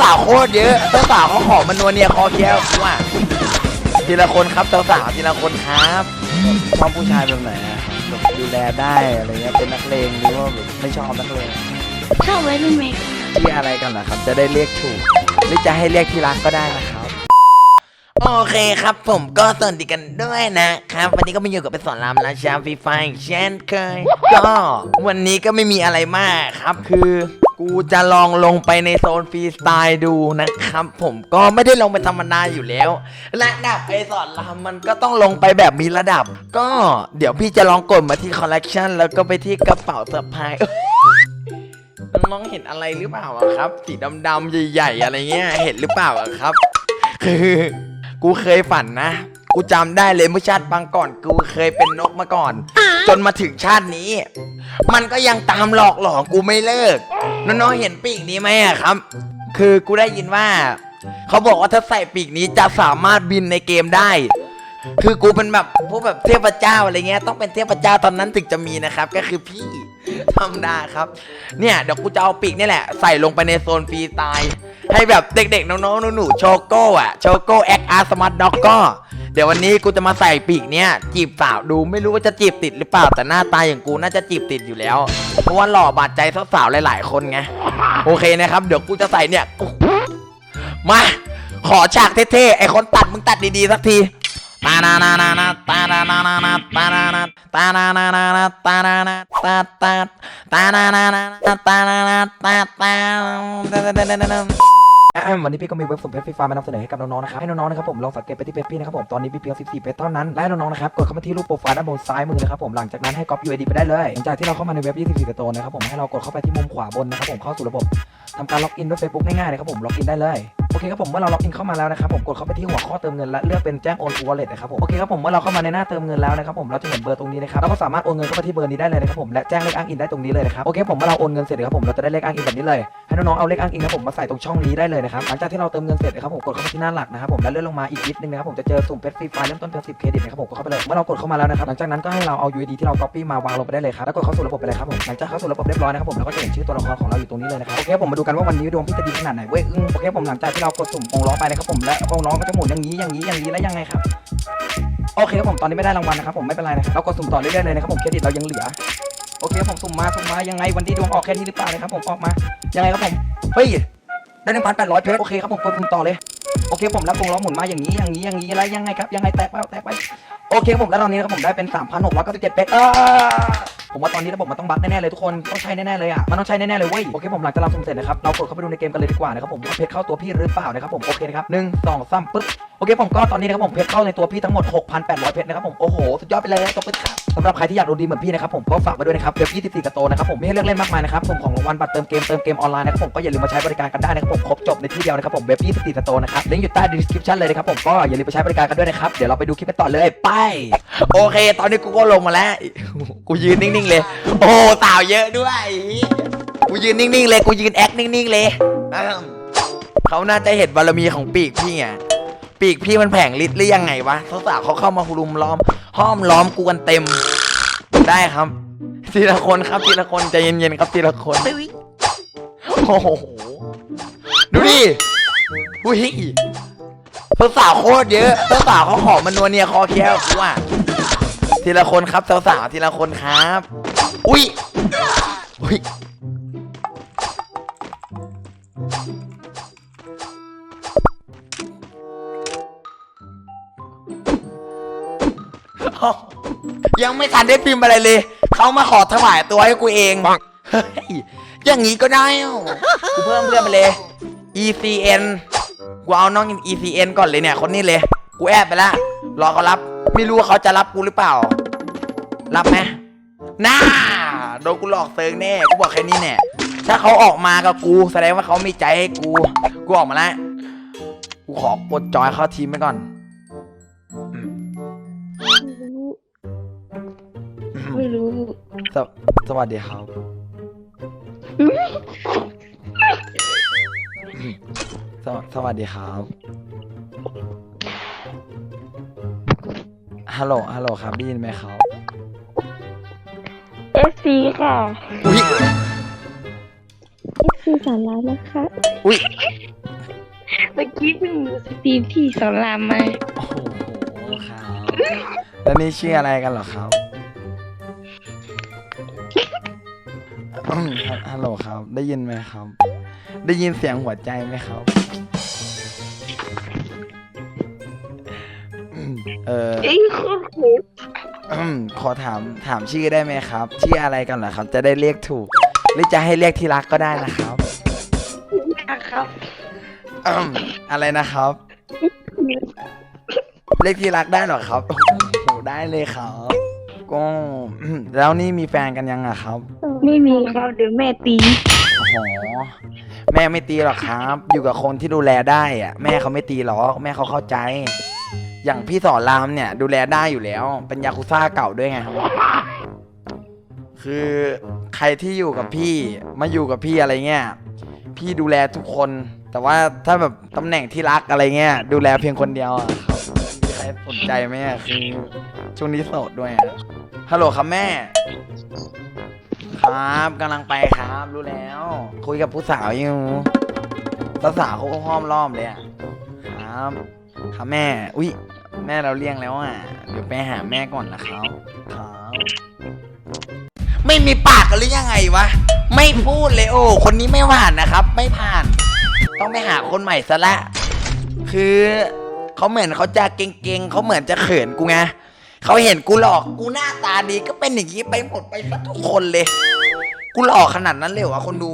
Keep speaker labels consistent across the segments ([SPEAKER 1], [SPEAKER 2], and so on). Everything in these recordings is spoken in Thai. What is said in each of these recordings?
[SPEAKER 1] สาวๆโคตรเยอะสาวๆเขาขอมันนัวเนียคอเคี้ยวกูอะทีละคนครับสาวๆทีละคนครับชอบผู้ชายแบบไหนอะแบบดูแลได้อะไรเงี้ยเป็นนักเลงหรือว่าแบบไม่ชอบนักเลง
[SPEAKER 2] ชอบไว้รุ่นเมก
[SPEAKER 1] ที่อะไรกันล่ะครับ จะได้เรียกถูก หรือจะให้เรียกที่รักก็ได้นะครับ โอเคครับผมก็สวัสดีกันด้วยนะครับ วันนี้ก็มาอยู่กับเป็นสอนรามราชาฟรีไฟร์เช่นเคย ก็วันนี้ก็ไม่มีอะไรมากครับคือกูจะลองลงไปในโซนฟรีสไตล์ดูนะครับ ผมก็ไม่ได้ลงไปธรรมดาอยู่แล้วระดับไอสอนรามมันก็ต้องลงไปแบบมีระดับ ก็เดี๋ยวพี่จะลองกดมาที่คอลเลกชันแล้วก็ไปที่กระเป๋าสะพายน้องเห็นอะไรหรือเปล่าครับ สีดำๆใหญ่ ๆ อะไรเงี้ยเห็นหรือเปล่าครับคือ กูเคยฝันนะ กูจำได้เลยเมื่อชาติบางก่อน กูเคยเป็นนกมาก่อน จนมาถึงชาตินี้ มันก็ยังตามหลอกหลอกกูไม่เลิก น้องๆเห็นปีกนี้ไหมอะครับ คือกูได้ยินว่า เขาบอกว่าถ้าใส่ปีกนี้จะสามารถบินในเกมได้ คือกูเป็นแบบพวกแบบเทพเจ้าอะไรเงี้ย ต้องเป็นเทพเจ้าตอนนั้นถึงจะมีนะครับ ก็คือพี่ธรรมดาครับ เนี่ยเดี๋ยวกูจะเอาปีกนี่แหละ ใส่ลงไปในโซนฟรีสไตล์ ให้แบบเด็กๆ น้องๆหนูๆโชโก้อะโชโก้แอคอาร์สมาร์ทด็อกก็เดี๋ยววันนี้กูจะมาใส่ปีกเนี้ยจีบสาวดูไม่รู้ว่าจะจีบติดหรือเปล่าแต่หน้าตาอย่างกูน่าจะจีบติดอยู่แล้ว เพราะว่าหล่อบาดใจสาวๆหลายๆคนไงโอเคนะครับ เดี๋ยวกูจะใส่เนี่ยมาขอฉากเท่ๆไอคนตัดมึงตัดดีๆสักที ตานานานานาตานานานานาตานานาตานานานานาตานานาตาตาตานานานานาตานานาตาตาวันนี้พี่ก็มีเว็บสุ่มเพชรฟรีไฟมานำเสนอให้กับน้องๆนะครับให้น้องๆนะครับผมลองสังเกตไปที่เพจพี่นะครับผมตอนนี้มีเพียง14เพจเท่านั้นและน้องๆนะครับกดเข้ามาที่รูปโปรไฟล์ด้านบนซ้ายมือนะครับผมหลังจากนั้นให้ก๊อป UID ไปได้เลยหลังจากที่เราเข้ามาในเว็บ 24สโตนนะครับผมให้เรากดเข้าไปที่มุมขวาบนนะครับผมเข้าสู่ระบบทำการล็อกอินด้วย Facebook ง่ายๆนะครับผมล็อกอินได้เลย อเคครับผมเมื่อเราล็อกอินเข้ามาแล้วนะครับผมกดเข้าไปที่หัวข้อเติมเงินและเลือกเป็นแจ้งโอน to wallet นะครับผมโอเคครับผมเมื่อเราเข้ามาในหน้าเติมเงินแล้วนะครับผมเราจะเห็นเบอร์ตรงนี้นะครับเราก็สามารถโอนเงินเข้าไปที่เบอร์นี้ได้เลยนะครับผมและแจ้งเลขอ้างอินได้ตรงนี้เลยนะครับโอเคผมเมื่อเราโอนเงินเสร็จครับผมเราจะได้เลขอ้างอินแบบนี้เลยให้น้องๆเอาเลขอ้างอินครับผมมาใส่ตรงช่องนี้ได้เลยนะครับหลังจากที่เราเติมเงินเสร็จนะครับผมกดเข้าไปที่หน้าหลักนะครับผมแล้วเลื่อนลงมาอีกนิดนึงนะครับผมจะเจอสุ่มเพชรฟรีไฟล์เริ่มต้นเพียง10เครดิตนะครับผมกดเข้าไปเลยเมื่อเรากดเข้ามาแล้วนะครับหลังจากนั้นก็ให้เราเอา UID ที่เรา copy มาวางลงไปได้เลยครับแล้วกดเข้าสู่ระบบไปเลยครับผมหลังจากเข้าสู่ระบบเรียบร้อยนะครับผมเราก็จะเห็นชื่อตัวละครของเราอยู่ตรงนี้เลยนะครับโอเคผมมาดูกันว่าวันนี้ดวงพี่จะดีขนาดไหนเว้ยอึ้งโอเคผมหลังจากที่เรากดสุ่มวงล้อไปนะครับผมและวงล้อก็จะหมุนอย่างนี้อย่างนี้อย่างนี้แล้วยังไงครับโอเคครับผมตอนนี้ไม่ได้รางวัลนะครับผมไม่เป็นไรนะครับเรากดสุ่มต่อเรื่อยๆเลยนะครับผมเครดิตเรายังเหลือโอเคผมสุ่มมาสุ่มมายังไงวันนี้ดวงออกแค่นี้หรือเปล่านะครับผมออกมายังไงครับผมเฮ้ยได้หนึ่งพันแปดร้อยเพชรโอเคครับผมกดสุ่มต่อเลยโอเคผมแล้ววงล้อหมุนมาอย่างนี้อย่างนี้อย่างนี้แล้วยังไงครับยังไงแตกไปแตกไปโอเคผมแล้วตอนนี้นะครับผมได้เป็น3,697เป็กเออผมว่าตอนนี้ระบบมันต้องบั๊กแน่ๆเลยทุกคนต้องใช้แน่ๆเลยอะมันต้องใช้แน่ๆเลยเว้ยโอเคผมหลังจากเราสุ่มเสร็จนะครับเรากดเข้าไปดูในเกมกันเลยดีกว่านะครับผมว่าเพชรเข้าตัวพี่หรือเปล่านะครับผมโอเคนะครับหนึ่งสองสามปึ๊บโอเคผมก็ตอนนี้นะครับผมเพชรเข้าในตัวพี่ทั้งหมด 6,800 เพชรนะครับผมโอ้โหสุดยอดไปเลยตบมือครับสำหรับใครที่อยากดนดีเหมือนพี่นะครับผมก็ฝากไว้ด้วยนะครับเว็บ24กระโตนะครับผมมีให้เลือกเล่นมากมายนะครับผมของรางวัลบัตรเติมเกมเติมเกมออนไลน์นะครับผมก็อย่าลืมมาใช้บริการกันได้นะครับผมครบจบในที่เดียวนะครับผมเว็บ24กระโตนะครับลิงก์อยู่ใต้ description เลยนะครับผมก็อย่าลืมไปใช้บริการกันด้วยนะครับเดี๋ยวเราไปดูคลิปกันต่อเลยไป โอเค ตอนนี้กูก็ลงมาแล้วกูยืนนิ่งๆเลย โอ้สาวเยอะด้วยกูยืนนิ่งๆเลยกูยืนแอคนิ่งๆเลยเขาน่าจะเห็นบารมีของปีกพี่อะปีกพี่มันแผงฤทธิ์หรือยังไงวะสาวๆเขาเข้ามารุมล้อม ห้อมล้อมกูกันเต็ม ได้ครับทีละคนครับทีละคนใจเย็นๆครับทีละคนโอ้โหดูดิอุ้ยสาวโคตรเยอะสาวเขาหอมมันนัวเนียคอเคี้ยวกูอะ ทีละคนครับสาวๆทีละคนครับ อุ้ยอุ้ยยังไม่ทันได้พิมพ์อะไรเลย เขามาขอถวายตัวให้กูเองเฮ้ยอย่างนี้ก็ได้อะกูเพิ่มเพื่อนไปเลย ECN กูเอาน้อง ECN ก่อนเลยเนี่ย คนนี้เลย กูแอบไปแล้วรอเขารับ ไม่รู้ว่าเขาจะรับกูหรือเปล่า รับไหมน่าโดนกูหลอกเซิงแน่ กูบอกแค่นี้แน่ ถ้าเขาออกมากับกู แสดงว่าเขามีใจให้กู กูออกมาแล้ว กูขอกดจอยเข้าทีมไปก่อนอืมอืม
[SPEAKER 2] ไม่รู้
[SPEAKER 1] สวสวัสดีครับ สวสวัสดีครับ ฮัลโหล ฮัลโหลครับได้ยินไหมครับ
[SPEAKER 2] เอฟซีค่ะ
[SPEAKER 1] อุ้ย
[SPEAKER 2] เอฟซีสอนร้านนะคะ
[SPEAKER 1] อุ้ย
[SPEAKER 2] เมื่อกี้เพิ่งดูสตรีมที่สอนรามมา
[SPEAKER 1] โอ้โหครับแล้วนี่ชื่ออะไรกันเหรอครับอืมฮัลโหลครับ ได้ยินไหมครับ ได้ยินเสียงหัวใจไหมครับ เออ
[SPEAKER 2] เอ้ยโคตรเขิน
[SPEAKER 1] อืมขอถามถามชื่อได้ไหมครับ ชื่ออะไรกันเหรอครับ จะได้เรียกถูก หรือจะให้เรียกที่รักก็ได้นะครับ
[SPEAKER 2] นะครับ
[SPEAKER 1] อืมอะไรนะครับ เรียกที่รักได้เหรอครับโอ้โหได้เลยครับ ก็อืมแล้วนี่มีแฟนกันยังอะครับ
[SPEAKER 2] ไม่มีครับเดี๋ยวแม่ตี
[SPEAKER 1] โอ้โหแม่ไม่ตีหรอกครับ อยู่กับคนที่ดูแลได้อะแม่เขาไม่ตีหรอกแม่เขาเข้าใจ อย่างพี่สอนรามเนี่ย ดูแลได้อยู่แล้ว เป็นยาคุซ่าเก่าด้วยไงครับ คือใครที่อยู่กับพี่มาอยู่กับพี่อะไรเงี้ยพี่ดูแลทุกคน แต่ว่าถ้าแบบตำแหน่งที่รักอะไรเงี้ยดูแลเพียงคนเดียวอะครับมีใครสนใจไหมอะคือช่วงนี้โสดด้วยอะฮัลโหลครับแม่ ครับกำลังไปครับรู้แล้ว คุยกับผู้สาวอยู่สาวๆเขาก็ห้อมล้อมเลยอะครับครับแม่ อุ้ย แม่เราเลี้ยงแล้วอะ เดี๋ยวไปหาแม่ก่อนนะครับครับไม่มีปากกันหรือยังไงวะ ไม่พูดเลยโอ้ คนนี้ไม่ผ่านนะครับ ไม่ผ่าน ต้องไปหาคนใหม่ซะละ คือเขาเหมือนเขาจะเก่งๆเขาเหมือนจะเขินกูไงเขาเห็นกูหลอกกูหน้าตาดีก็เป็นอย่างนี้ไปหมดไปซะทุกคนเลย กูหลอกขนาดนั้นเลยวะคนดู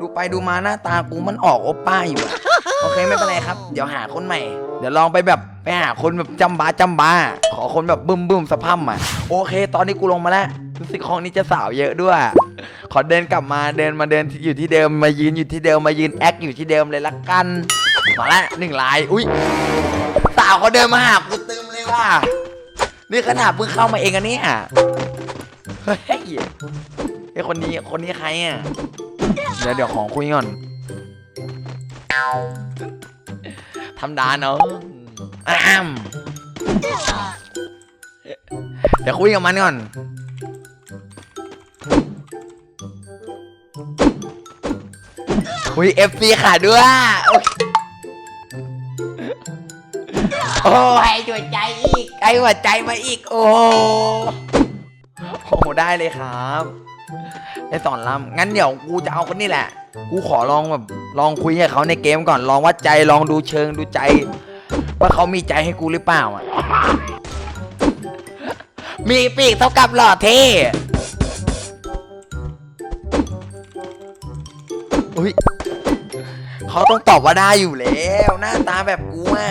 [SPEAKER 1] ดูไปดูมาหน้าตากูมันออกโอป้าอยู่อะ โอเคไม่เป็นไรครับ เดี๋ยวหาคนใหม่ เดี๋ยวลองไปแบบไปหาคนแบบจำบ้าจำบ้า ขอคนแบบบึ้มบึ้มสะพั่มอะ โอเค ตอนนี้กูลงมาแล้วรู้สึกห้องนี้จะสาวเยอะด้วย ขอเดินกลับมาเดินมาเดินอยู่ที่เดิมมายืนอยู่ที่เดิมมายืนแอคอยู่ที่เดิมเลยละกันมาละหนึ่งลายอุ้ยสาวเขาเดินมาหากูตึมเลยว่ะนี่ขนาดเพิ่งเข้ามาเองอันนี้อะเฮ้ยไอคนนี้คนนี้ใครอะเดี๋ยวเดี๋ยวของคุยก่อน ทำดาเนาะอ้ามเดี๋ยวคุยกับมันก่อนอุ้ยเอฟซีขาดด้วยโอ้ยหัวใจอีกให้หัวใจมาอีก โอ้โหโอ้โหได้เลยครับ ไอสอนรำงั้นเดี๋ยวกูจะเอาคนนี้แหละ กูขอลองแบบลองคุยกับเขาในเกมก่อนลองวัดใจลองดูเชิงดูใจ ว่าเขามีใจให้กูหรือเปล่าอะ มีปีกเท่ากับหล่อเท่อุ้ยเขาต้องตอบว่าได้อยู่แล้ว หน้าตาแบบกูอะ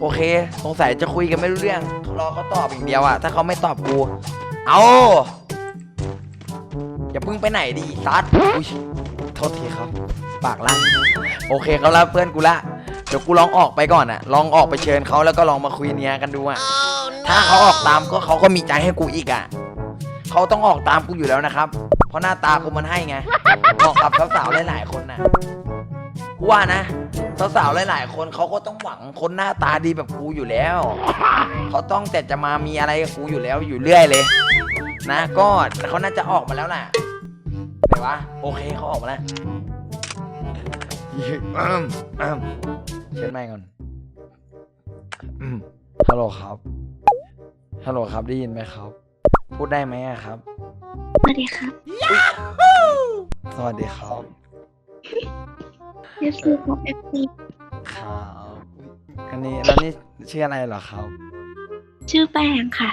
[SPEAKER 1] โอเค สงสัยจะคุยกันไม่รู้เรื่องรอเขาตอบอย่างเดียวอะถ้าเขาไม่ตอบกู เอา อย่าเพิ่งไปไหนดิซัดอุ้ยโทษทีครับ ปากลั่นโอเคเขารับเพื่อนกูละเดี๋ยวกูลองออกไปก่อนอะลองออกไปเชิญเขาแล้วก็ลองมาคุยเนียกันดูอะถ้าเขาออกตามก็เขาก็มีใจให้กูอีกอะเขาต้องออกตามกูอยู่แล้วนะครับ เพราะหน้าตากูมันให้ไงเหมาะกับสาวๆหลายๆคนน่ะกูว่านะสาวๆหลายๆคนเขาก็ต้องหวังคนหน้าตาดีแบบกูอยู่แล้ว เขาต้องแต่จะมามีอะไรกับกูอยู่แล้วอยู่เรื่อยเลย นะก็เขาน่าจะออกมาแล้วแหละ วะ โอเคเขาออกมาแล้วอืมอืมเช็ดไมค์ก่อนอืมฮัลโหลครับ ฮัลโหลครับได้ยินไหมครับ พูดได้ไหมอะครับ
[SPEAKER 2] สวัสดีครับ
[SPEAKER 1] สวัสดีครับ
[SPEAKER 2] เอฟซีของเอฟซี
[SPEAKER 1] ครับอันนี้แล้วนี่ชื่ออะไรเหรอครับ
[SPEAKER 2] ชื่อแป้งค่ะ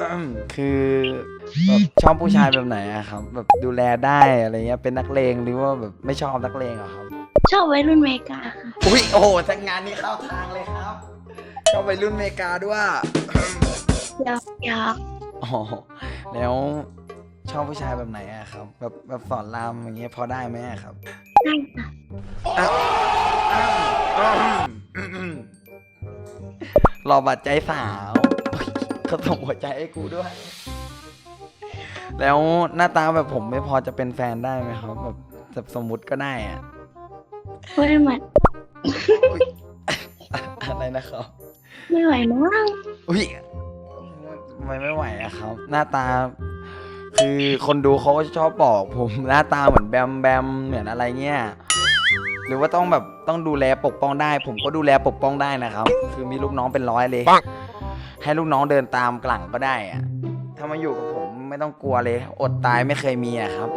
[SPEAKER 1] อืมคือ แบบชอบผู้ชายแบบไหนอะครับ แบบดูแลได้อะไรเงี้ยเป็นนักเลงหรือว่าแบบไม่ชอบนักเลงเหรอครับ
[SPEAKER 2] ชอบวัยรุ่นเมกาค่ะ
[SPEAKER 1] อุ้ยโอ้โหทางงานนี้เข้าทางเลยครับ ชอบไปรุ่นอเมริกาด้วย
[SPEAKER 2] อยากอยาก
[SPEAKER 1] อ๋อแล้วชอบผู้ชายแบบไหนอะครับ แบบแบบสอนรามอย่างเงี้ยพอได้ไหมอะครับ
[SPEAKER 2] ได้ค่ะ
[SPEAKER 1] รอบัตรใจสาวเขาส่งหัวใจให้กูด้วย แล้วหน้าตาแบบผมไม่พอจะเป็นแฟนได้ไหมครับแบบแบบสมมุติก็ได้อะ
[SPEAKER 2] ไม่ไหว
[SPEAKER 1] อะไรนะครับ
[SPEAKER 2] ไม่ไหวมั้ง
[SPEAKER 1] อุ้ยทำไมไม่ไหวอะครับ หน้าตา คือคนดูเขาก็ชอบบอกผมหน้าตาเหมือนแบมแบมเหมือนอะไรเงี้ยหรือว่าต้องแบบต้องดูแลปกป้องได้ ผมก็ดูแลปกป้องได้นะครับ คือมีลูกน้องเป็นร้อยเลย ให้ลูกน้องเดินตามกลั่งก็ได้อะถ้ามาอยู่กับผม ไม่ต้องกลัวเลย อดตายไม่เคยมีอะครับ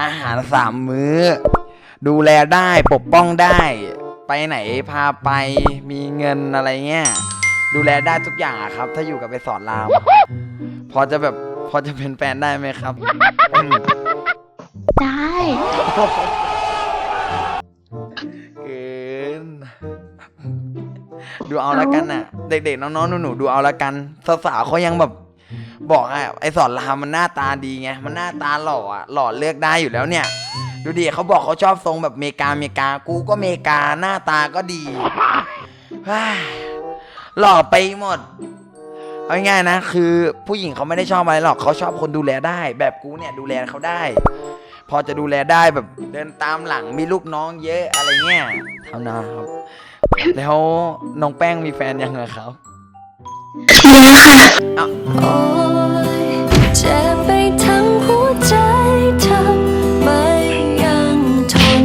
[SPEAKER 1] อาหารสามมื้อ ดูแลได้ปกป้องได้ ไปไหนพาไปมีเงินอะไรเงี้ยดูแลได้ทุกอย่างอะครับ ถ้าอยู่กับไปสอนราม พอจะแบบพอจะเป็นแฟนได้ไหมครับอืม
[SPEAKER 2] ได้
[SPEAKER 1] เกินดูเอาแล้วกันน่ะ เด็กๆน้องๆหนูๆดูเอาแล้วกันสาวๆเขายังแบบ บอกอะไอสอนรามมันหน้าตาดีไงมันหน้าตาหล่ออะหล่อเลือกได้อยู่แล้วเนี่ย ดูดิเขาบอกเขาชอบทรงแบบเมกาเมกากูก็เมกาหน้าตาก็ดีเฮ้ยหล่อไปหมดเอาง่ายๆนะคือผู้หญิงเขาไม่ได้ชอบอะไรหรอกเขาชอบคนดูแลได้ แบบกูเนี่ยดูแลเขาได้ พอจะดูแลได้แบบเดินตามหลังมีลูกน้องเยอะอะไรเงี้ยเท่านั้นครับ แล้วน้องแป้งมีแฟนยังไงครับ
[SPEAKER 2] ยังค่ะ
[SPEAKER 3] โอ้ย เจ็บไปทั้งหัวใจทำไม่ยังทน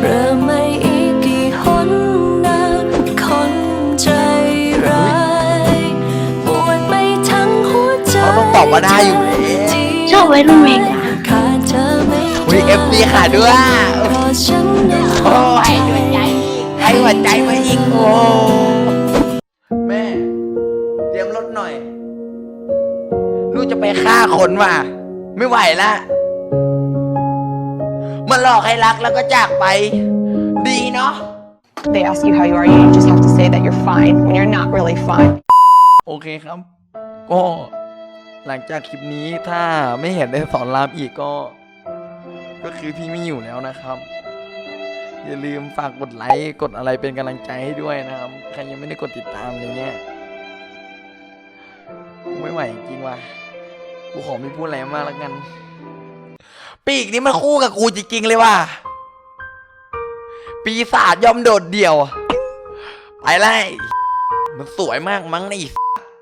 [SPEAKER 3] เริ่มไม่อีกกี่หนนะคนใจร้ายปวดไปทั้งหัวใจ
[SPEAKER 1] เขาต้องตอบว่าได้อยู่แล้ว
[SPEAKER 2] ชอบไว้รุ่นเมกา
[SPEAKER 3] ขาดเธอไม่
[SPEAKER 1] อุ้ยเอฟซีขาดด้วย
[SPEAKER 3] เพราะฉันนั้น
[SPEAKER 1] โอ้ให้หัวใจให้หัวใจมาอีกโอ้แม่ เตรียมรถหน่อย ลูกจะไปฆ่าคนว่ะไม่ไหวละมันหลอกให้รักแล้วก็จากไป ดีเนาะ
[SPEAKER 4] they ask you how you are, you just have to say that you're fine when you're not really fine.
[SPEAKER 1] โอเคครับ ก็หลังจากคลิปนี้ถ้าไม่เห็นได้สอนรามอีกก็ ก็คือพี่ไม่อยู่แล้วนะครับ อย่าลืมฝากกดไลค์กดอะไรเป็นกำลังใจให้ด้วยนะครับ ใครยังไม่ได้กดติดตามอะไรเงี้ยกูไม่ไหวจริงว่ะ กูขอไม่พูดอะไรมากแล้วกัน ปีกนี้มันคู่กับกูจริงๆเลยว่ะ ปีศาจยอมโดดเดี่ยว ไปเลยมันสวยมากมั้งนี่